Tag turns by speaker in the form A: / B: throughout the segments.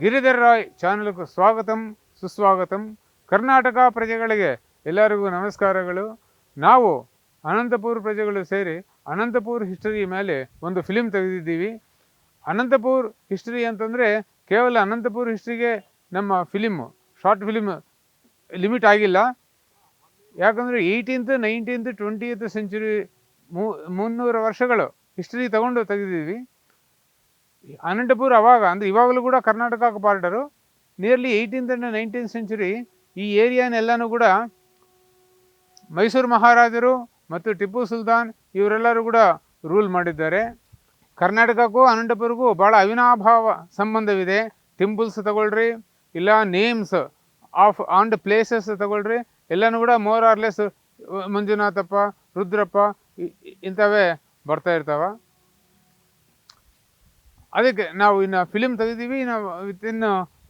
A: ಗಿರಿಧರ್ ರಾಯ್ ಚಾನಲ್ಗೂ ಸ್ವಾಗತಂ, ಸುಸ್ವಾಗತಂ. ಕರ್ನಾಟಕ ಪ್ರಜೆಗಳಿಗೆ ಎಲ್ಲರಿಗೂ ನಮಸ್ಕಾರಗಳು. ನಾವು ಅನಂತಪುರ ಪ್ರಜೆಗಳು ಸೇರಿ ಅನಂತಪುರ ಹಿಸ್ಟರಿ ಮೇಲೆ ಒಂದು ಫಿಲಿಮ್ ತೆಗೆದಿದ್ದೀವಿ. ಅನಂತಪುರ್ ಹಿಸ್ಟರಿ ಅಂತಂದರೆ ಕೇವಲ ಅನಂತಪುರ ಹಿಸ್ಟ್ರಿಗೆ ನಮ್ಮ ಫಿಲಿಮ್ ಶಾರ್ಟ್ ಫಿಲಿಮ್ ಲಿಮಿಟ್ ಆಗಿಲ್ಲ. ಯಾಕಂದರೆ ಏಯ್ಟೀನ್ತ್ ನೈನ್ಟೀನ್ತ್ ಟ್ವೆಂಟಿಯತ್ ಸೆಂಚುರಿ ಮುನ್ನೂರು ವರ್ಷಗಳು ಹಿಸ್ಟ್ರಿ ತಗೊಂಡು ತೆಗೆದಿದ್ದೀವಿ. ಅನಂತಪುರ ಅವಾಗ, ಅಂದರೆ ಇವಾಗಲೂ ಕೂಡ Karnataka ಪಾರ್ಟರು nearly eighteenth and nineteen century ಈ ಏರಿಯಾನೆಲ್ಲನೂ ಕೂಡ ಮೈಸೂರು ಮಹಾರಾಜರು ಮತ್ತು ಟಿಪ್ಪು ಸುಲ್ತಾನ್ ಇವರೆಲ್ಲರೂ ಕೂಡ ರೂಲ್ ಮಾಡಿದ್ದಾರೆ. ಕರ್ನಾಟಕಕ್ಕೂ ಅನಂತಪುರಕ್ಕೂ ಭಾಳ ಅವಿನಾಭಾವ ಸಂಬಂಧವಿದೆ. ಟೆಂಪಲ್ಸ್ ತಗೊಳ್ರಿ, ಇಲ್ಲ ನೇಮ್ಸ್ ಆಫ್ ಆನ್ ಪ್ಲೇಸಸ್ ತಗೊಳ್ರಿ, ಎಲ್ಲನೂ ಕೂಡ ಮೋರ್ ಆರ್ಲೆಸ್ ಮಂಜುನಾಥಪ್ಪ, ರುದ್ರಪ್ಪ ಇಂಥವೇ ಬರ್ತಾ ಇರ್ತಾವ. ಅದಕ್ಕೆ ನಾವು ಇನ್ನು ಫಿಲಿಮ್ ತೆಗಿತೀವಿ, ಇನ್ನು ವಿತಿನ್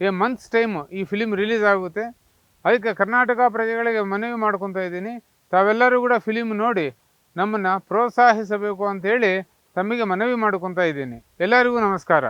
A: ಎ ಮಂತ್ಸ್ ಟೈಮ್ ಈ ಫಿಲಿಮ್ ರಿಲೀಸ್ ಆಗುತ್ತೆ. ಅದಕ್ಕೆ ಕರ್ನಾಟಕ ಪ್ರಜೆಗಳಿಗೆ ಮನವಿ ಮಾಡ್ಕೊತಾ ಇದ್ದೀನಿ. ತಾವೆಲ್ಲರೂ ಕೂಡ ಫಿಲಿಮ್ ನೋಡಿ, ನಮ್ಮನ್ನು ಪ್ರೋತ್ಸಾಹಿಸಬೇಕು ಅಂತೇಳಿ ತಮಗೆ ಮನವಿ ಮಾಡ್ಕೊತಾ ಇದ್ದೀನಿ. ಎಲ್ಲರಿಗೂ ನಮಸ್ಕಾರ.